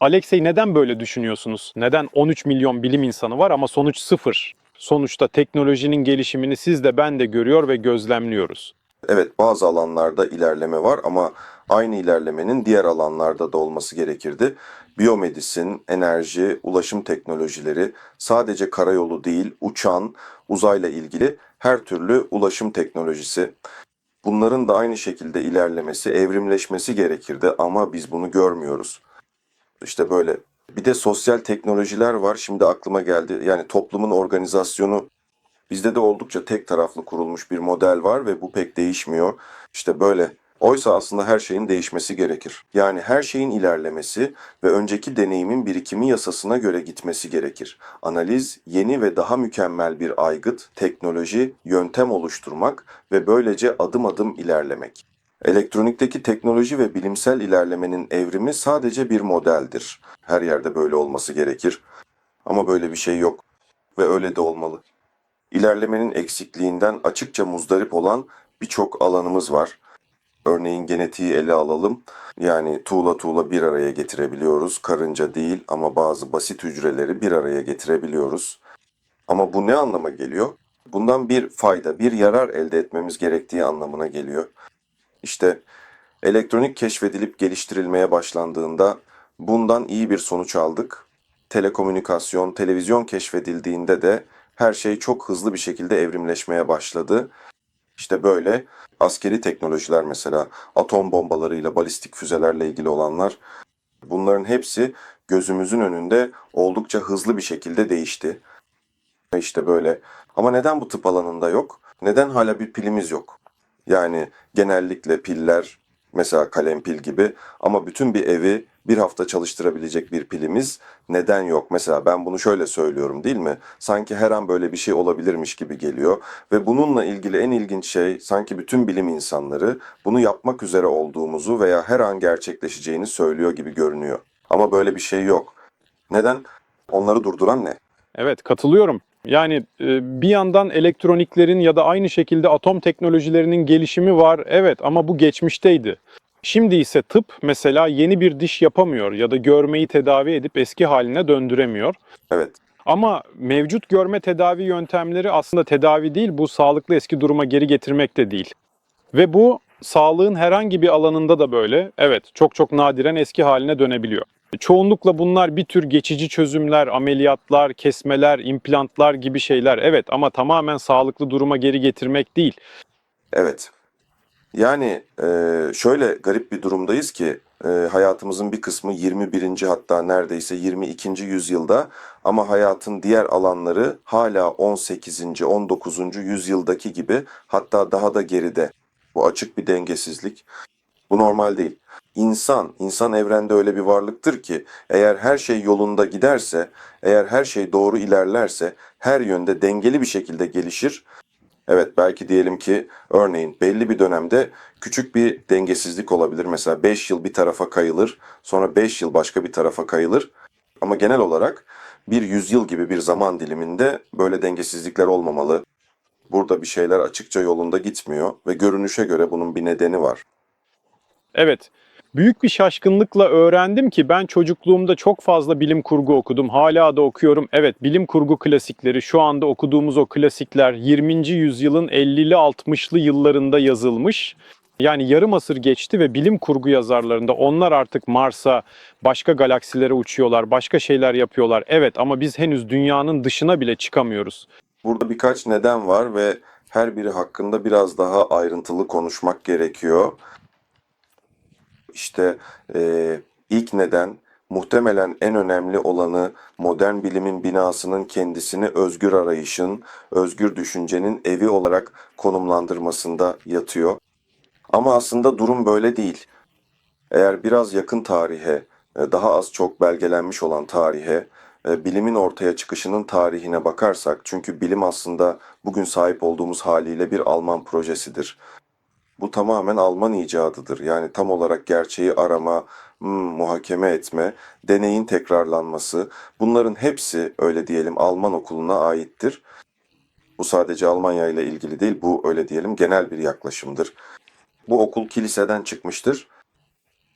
Alexey neden böyle düşünüyorsunuz? Neden 13 milyon bilim insanı var ama sonuç sıfır? Sonuçta teknolojinin gelişimini siz de ben de görüyor ve gözlemliyoruz. Evet bazı alanlarda ilerleme var ama aynı ilerlemenin diğer alanlarda da olması gerekirdi. Biyomedisin, enerji, ulaşım teknolojileri sadece karayolu değil uçan, uzayla ilgili her türlü ulaşım teknolojisi. Bunların da aynı şekilde ilerlemesi, evrimleşmesi gerekirdi ama biz bunu görmüyoruz. İşte böyle. Bir de sosyal teknolojiler var. Şimdi aklıma geldi. Yani toplumun organizasyonu Bizde de oldukça tek taraflı kurulmuş bir model var ve bu pek değişmiyor. İşte böyle. Oysa aslında her şeyin değişmesi gerekir. Yani her şeyin ilerlemesi ve önceki deneyimin birikimi yasasına göre gitmesi gerekir. Analiz, yeni ve daha mükemmel bir aygıt, teknoloji, yöntem oluşturmak ve böylece adım adım ilerlemek. Elektronikteki teknoloji ve bilimsel ilerlemenin evrimi sadece bir modeldir. Her yerde böyle olması gerekir. Ama böyle bir şey yok ve öyle de olmalı. İlerlemenin eksikliğinden açıkça muzdarip olan birçok alanımız var. Örneğin genetiği ele alalım. Yani tuğla tuğla bir araya getirebiliyoruz. Karınca değil ama bazı basit hücreleri bir araya getirebiliyoruz. Ama bu ne anlama geliyor? Bundan bir fayda, bir yarar elde etmemiz gerektiği anlamına geliyor. İşte elektronik keşfedilip geliştirilmeye başlandığında bundan iyi bir sonuç aldık. Telekomünikasyon, televizyon keşfedildiğinde de her şey çok hızlı bir şekilde evrimleşmeye başladı. İşte böyle askeri teknolojiler mesela atom bombalarıyla balistik füzelerle ilgili olanlar bunların hepsi gözümüzün önünde oldukça hızlı bir şekilde değişti. İşte böyle. Ama neden bu tıp alanında yok? Neden hala bir pilimiz yok? Yani genellikle piller mesela kalem pil gibi ama bütün bir evi bir hafta çalıştırabilecek bir pilimiz neden yok? Mesela ben bunu şöyle söylüyorum değil mi? Sanki her an böyle bir şey olabilirmiş gibi geliyor ve bununla ilgili en ilginç şey sanki bütün bilim insanları bunu yapmak üzere olduğumuzu veya her an gerçekleşeceğini söylüyor gibi görünüyor. Ama böyle bir şey yok. Neden? Onları durduran ne? Evet katılıyorum. Yani e, bir yandan elektroniklerin ya da aynı şekilde atom teknolojilerinin gelişimi var. Evet ama bu geçmişteydi. Şimdi ise tıp mesela yeni bir diş yapamıyor ya da görmeyi tedavi edip eski haline döndüremiyor. Evet. Ama mevcut görme tedavi yöntemleri aslında tedavi değil, bu sağlıklı eski duruma geri getirmek de değil. Ve bu sağlığın herhangi bir alanında da böyle. Evet, çok çok nadiren eski haline dönebiliyor. Çoğunlukla bunlar bir tür geçici çözümler, ameliyatlar, kesmeler, implantlar gibi şeyler. Evet ama tamamen sağlıklı duruma geri getirmek değil. Evet. Yani e, şöyle garip bir durumdayız ki e, hayatımızın bir kısmı 21. hatta neredeyse 22. yüzyılda ama hayatın diğer alanları hala 18. 19. yüzyıldaki gibi hatta daha da geride. Bu açık bir dengesizlik. Bu normal değil. İnsan, insan evrende öyle bir varlıktır ki eğer her şey yolunda giderse, eğer her şey doğru ilerlerse her yönde dengeli bir şekilde gelişir Evet belki diyelim ki örneğin belli bir dönemde küçük bir dengesizlik olabilir. Mesela 5 yıl bir tarafa kayılır, sonra 5 yıl başka bir tarafa kayılır. Ama genel olarak bir yüzyıl gibi bir zaman diliminde böyle dengesizlikler olmamalı. Burada bir şeyler açıkça yolunda gitmiyor ve görünüşe göre bunun bir nedeni var. Evet. Büyük bir şaşkınlıkla öğrendim ki ben çocukluğumda çok fazla bilim kurgu okudum. Hala da okuyorum. Evet, bilim kurgu klasikleri, şu anda okuduğumuz o klasikler 20. yüzyılın 50'li 60'lı yıllarında yazılmış. Yani yarım asır geçti ve bilim kurgu yazarlarında onlar artık Mars'a, başka galaksilere uçuyorlar, başka şeyler yapıyorlar. Evet ama biz henüz dünyanın dışına bile çıkamıyoruz. Burada birkaç neden var ve her biri hakkında biraz daha ayrıntılı konuşmak gerekiyor. İşte eee, ilk neden muhtemelen en önemli olanı modern bilimin binasının kendisini özgür arayışın, özgür düşüncenin evi olarak konumlandırmasında yatıyor. Ama aslında durum böyle değil. Eğer biraz yakın tarihe, e, daha az çok belgelenmiş olan tarihe, e, bilimin ortaya çıkışının tarihine bakarsak, çünkü bilim aslında bugün sahip olduğumuz haliyle bir Alman projesidir. Bu tamamen Alman icadıdır. Yani tam olarak gerçeği arama, hmm, muhakeme etme, deneyin tekrarlanması, bunların hepsi öyle diyelim Alman okuluna aittir. Bu sadece Almanya ile ilgili değil, bu öyle diyelim genel bir yaklaşımdır. Bu okul kiliseden çıkmıştır.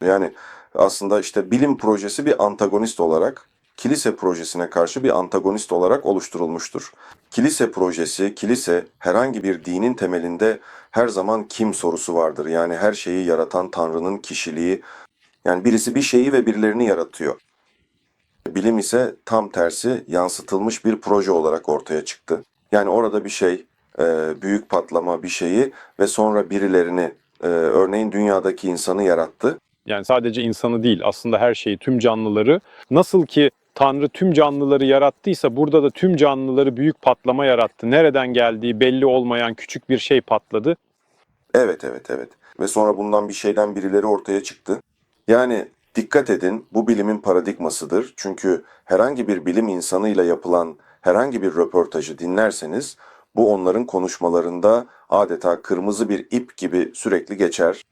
Yani aslında işte bilim projesi bir antagonist olarak kilise projesine karşı bir antagonist olarak oluşturulmuştur. Kilise projesi, kilise herhangi bir dinin temelinde her zaman kim sorusu vardır. Yani her şeyi yaratan Tanrı'nın kişiliği. Yani birisi bir şeyi ve birilerini yaratıyor. Bilim ise tam tersi yansıtılmış bir proje olarak ortaya çıktı. Yani orada bir şey, e, büyük patlama bir şeyi ve sonra birilerini, e, örneğin dünyadaki insanı yarattı. Yani sadece insanı değil aslında her şeyi, tüm canlıları. Nasıl ki Tanrı tüm canlıları yarattıysa burada da tüm canlıları büyük patlama yarattı. Nereden geldiği belli olmayan küçük bir şey patladı. Evet, evet, evet. Ve sonra bundan bir şeyden birileri ortaya çıktı. Yani dikkat edin bu bilimin paradigmasıdır. Çünkü herhangi bir bilim insanıyla yapılan herhangi bir röportajı dinlerseniz bu onların konuşmalarında adeta kırmızı bir ip gibi sürekli geçer.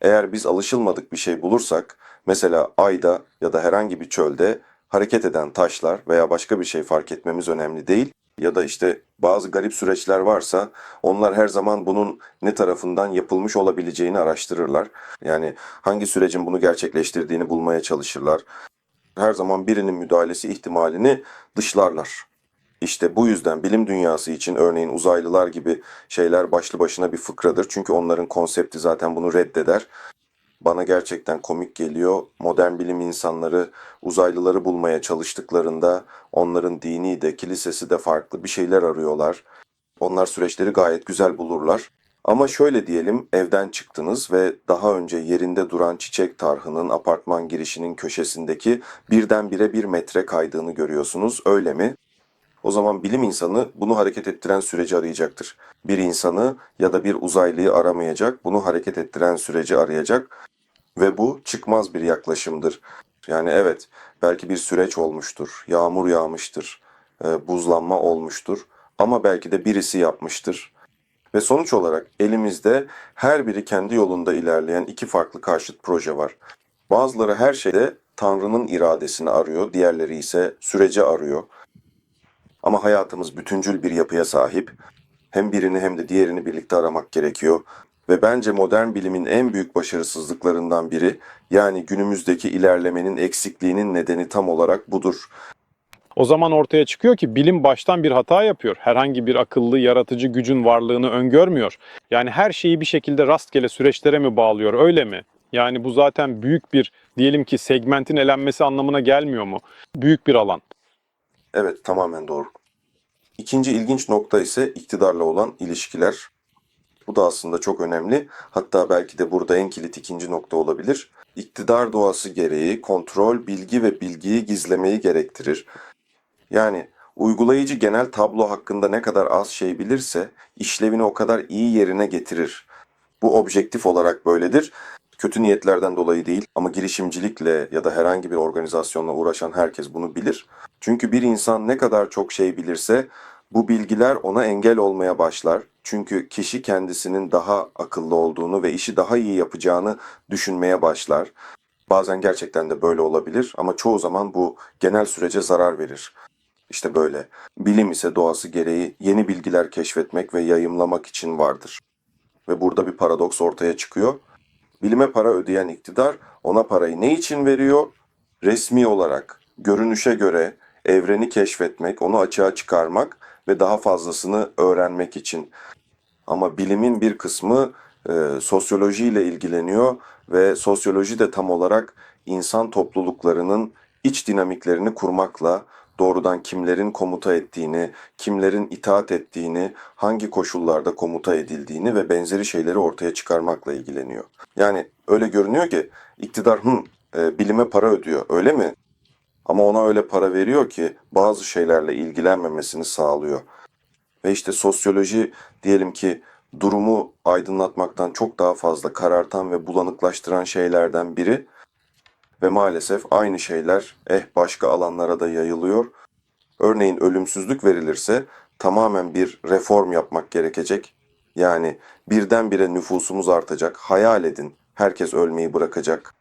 Eğer biz alışılmadık bir şey bulursak, mesela ayda ya da herhangi bir çölde hareket eden taşlar veya başka bir şey fark etmemiz önemli değil. Ya da işte bazı garip süreçler varsa onlar her zaman bunun ne tarafından yapılmış olabileceğini araştırırlar. Yani hangi sürecin bunu gerçekleştirdiğini bulmaya çalışırlar. Her zaman birinin müdahalesi ihtimalini dışlarlar. İşte bu yüzden bilim dünyası için örneğin uzaylılar gibi şeyler başlı başına bir fıkradır. Çünkü onların konsepti zaten bunu reddeder. Bana gerçekten komik geliyor. Modern bilim insanları uzaylıları bulmaya çalıştıklarında onların dini de kilisesi de farklı bir şeyler arıyorlar. Onlar süreçleri gayet güzel bulurlar. Ama şöyle diyelim evden çıktınız ve daha önce yerinde duran çiçek tarhının apartman girişinin köşesindeki birdenbire bir metre kaydığını görüyorsunuz. Öyle mi? O zaman bilim insanı bunu hareket ettiren süreci arayacaktır. Bir insanı ya da bir uzaylıyı aramayacak, bunu hareket ettiren süreci arayacak ve bu çıkmaz bir yaklaşımdır. Yani evet, belki bir süreç olmuştur, yağmur yağmıştır, e, buzlanma olmuştur ama belki de birisi yapmıştır. Ve sonuç olarak elimizde her biri kendi yolunda ilerleyen iki farklı karşıt proje var. Bazıları her şeyde Tanrı'nın iradesini arıyor, diğerleri ise süreci arıyor. Ama hayatımız bütüncül bir yapıya sahip. Hem birini hem de diğerini birlikte aramak gerekiyor. Ve bence modern bilimin en büyük başarısızlıklarından biri, yani günümüzdeki ilerlemenin eksikliğinin nedeni tam olarak budur. O zaman ortaya çıkıyor ki bilim baştan bir hata yapıyor. Herhangi bir akıllı, yaratıcı gücün varlığını öngörmüyor. Yani her şeyi bir şekilde rastgele süreçlere mi bağlıyor, öyle mi? Yani bu zaten büyük bir, diyelim ki segmentin elenmesi anlamına gelmiyor mu? Büyük bir alan. Evet, tamamen doğru. İkinci ilginç nokta ise iktidarla olan ilişkiler. Bu da aslında çok önemli. Hatta belki de burada en kilit ikinci nokta olabilir. İktidar doğası gereği kontrol, bilgi ve bilgiyi gizlemeyi gerektirir. Yani uygulayıcı genel tablo hakkında ne kadar az şey bilirse işlevini o kadar iyi yerine getirir. Bu objektif olarak böyledir. Kötü niyetlerden dolayı değil ama girişimcilikle ya da herhangi bir organizasyonla uğraşan herkes bunu bilir. Çünkü bir insan ne kadar çok şey bilirse bu bilgiler ona engel olmaya başlar. Çünkü kişi kendisinin daha akıllı olduğunu ve işi daha iyi yapacağını düşünmeye başlar. Bazen gerçekten de böyle olabilir ama çoğu zaman bu genel sürece zarar verir. İşte böyle. Bilim ise doğası gereği yeni bilgiler keşfetmek ve yayımlamak için vardır. Ve burada bir paradoks ortaya çıkıyor. Bilime para ödeyen iktidar ona parayı ne için veriyor? Resmi olarak, görünüşe göre evreni keşfetmek, onu açığa çıkarmak ve daha fazlasını öğrenmek için. Ama bilimin bir kısmı e, sosyolojiyle ilgileniyor ve sosyoloji de tam olarak insan topluluklarının iç dinamiklerini kurmakla doğrudan kimlerin komuta ettiğini, kimlerin itaat ettiğini, hangi koşullarda komuta edildiğini ve benzeri şeyleri ortaya çıkarmakla ilgileniyor. Yani öyle görünüyor ki iktidar hı, e, bilime para ödüyor öyle mi? Ama ona öyle para veriyor ki bazı şeylerle ilgilenmemesini sağlıyor. Ve işte sosyoloji diyelim ki durumu aydınlatmaktan çok daha fazla karartan ve bulanıklaştıran şeylerden biri. Ve maalesef aynı şeyler eh başka alanlara da yayılıyor. Örneğin ölümsüzlük verilirse tamamen bir reform yapmak gerekecek. Yani birdenbire nüfusumuz artacak. Hayal edin. Herkes ölmeyi bırakacak.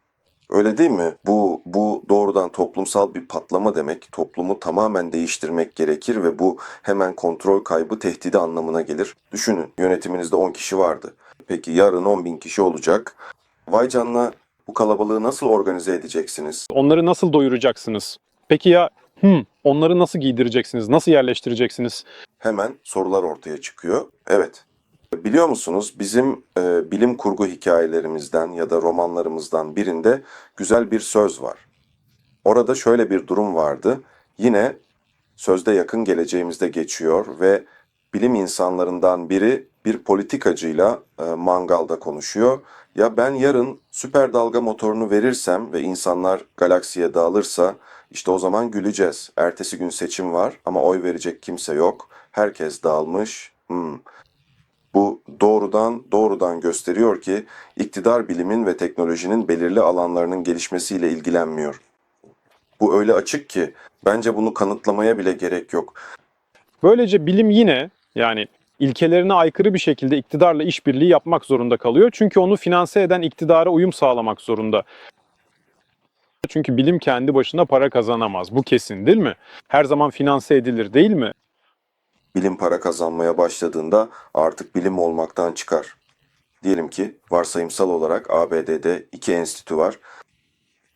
Öyle değil mi? Bu bu doğrudan toplumsal bir patlama demek. Toplumu tamamen değiştirmek gerekir ve bu hemen kontrol kaybı tehdidi anlamına gelir. Düşünün yönetiminizde 10 kişi vardı. Peki yarın 10 bin kişi olacak. Vay canına Bu kalabalığı nasıl organize edeceksiniz? Onları nasıl doyuracaksınız? Peki ya hmm, onları nasıl giydireceksiniz? Nasıl yerleştireceksiniz? Hemen sorular ortaya çıkıyor. Evet. Biliyor musunuz bizim e, bilim kurgu hikayelerimizden ya da romanlarımızdan birinde güzel bir söz var. Orada şöyle bir durum vardı. Yine sözde yakın geleceğimizde geçiyor ve bilim insanlarından biri bir politikacıyla e, mangalda konuşuyor. Ya ben yarın süper dalga motorunu verirsem ve insanlar galaksiye dağılırsa işte o zaman güleceğiz. Ertesi gün seçim var ama oy verecek kimse yok. Herkes dağılmış. Hmm. Bu doğrudan doğrudan gösteriyor ki iktidar bilimin ve teknolojinin belirli alanlarının gelişmesiyle ilgilenmiyor. Bu öyle açık ki bence bunu kanıtlamaya bile gerek yok. Böylece bilim yine yani ilkelerine aykırı bir şekilde iktidarla işbirliği yapmak zorunda kalıyor. Çünkü onu finanse eden iktidara uyum sağlamak zorunda. Çünkü bilim kendi başına para kazanamaz. Bu kesin değil mi? Her zaman finanse edilir değil mi? Bilim para kazanmaya başladığında artık bilim olmaktan çıkar. Diyelim ki varsayımsal olarak ABD'de iki enstitü var.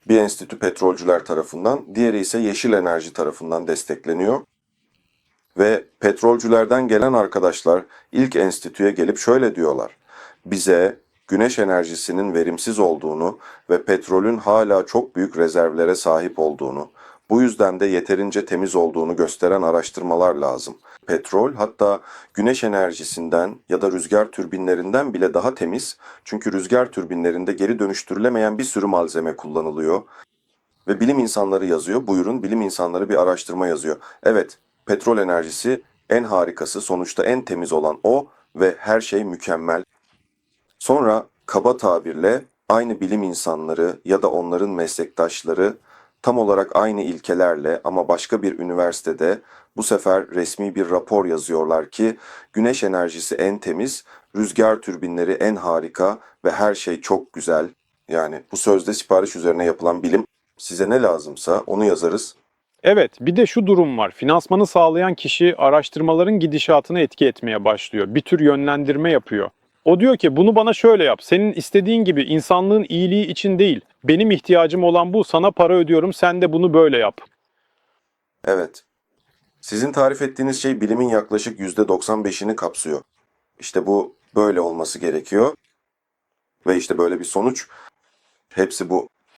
Bir enstitü petrolcüler tarafından, diğeri ise yeşil enerji tarafından destekleniyor. Ve petrolcülerden gelen arkadaşlar ilk enstitüye gelip şöyle diyorlar. Bize güneş enerjisinin verimsiz olduğunu ve petrolün hala çok büyük rezervlere sahip olduğunu, bu yüzden de yeterince temiz olduğunu gösteren araştırmalar lazım. Petrol hatta güneş enerjisinden ya da rüzgar türbinlerinden bile daha temiz. Çünkü rüzgar türbinlerinde geri dönüştürülemeyen bir sürü malzeme kullanılıyor. Ve bilim insanları yazıyor. Buyurun bilim insanları bir araştırma yazıyor. Evet, petrol enerjisi en harikası, sonuçta en temiz olan o ve her şey mükemmel. Sonra kaba tabirle aynı bilim insanları ya da onların meslektaşları tam olarak aynı ilkelerle ama başka bir üniversitede bu sefer resmi bir rapor yazıyorlar ki güneş enerjisi en temiz, rüzgar türbinleri en harika ve her şey çok güzel. Yani bu sözde sipariş üzerine yapılan bilim size ne lazımsa onu yazarız. Evet, bir de şu durum var. Finansmanı sağlayan kişi araştırmaların gidişatına etki etmeye başlıyor. Bir tür yönlendirme yapıyor. O diyor ki bunu bana şöyle yap. Senin istediğin gibi insanlığın iyiliği için değil. Benim ihtiyacım olan bu. Sana para ödüyorum. Sen de bunu böyle yap. Evet. Sizin tarif ettiğiniz şey bilimin yaklaşık %95'ini kapsıyor. İşte bu böyle olması gerekiyor. Ve işte böyle bir sonuç. Hepsi bu.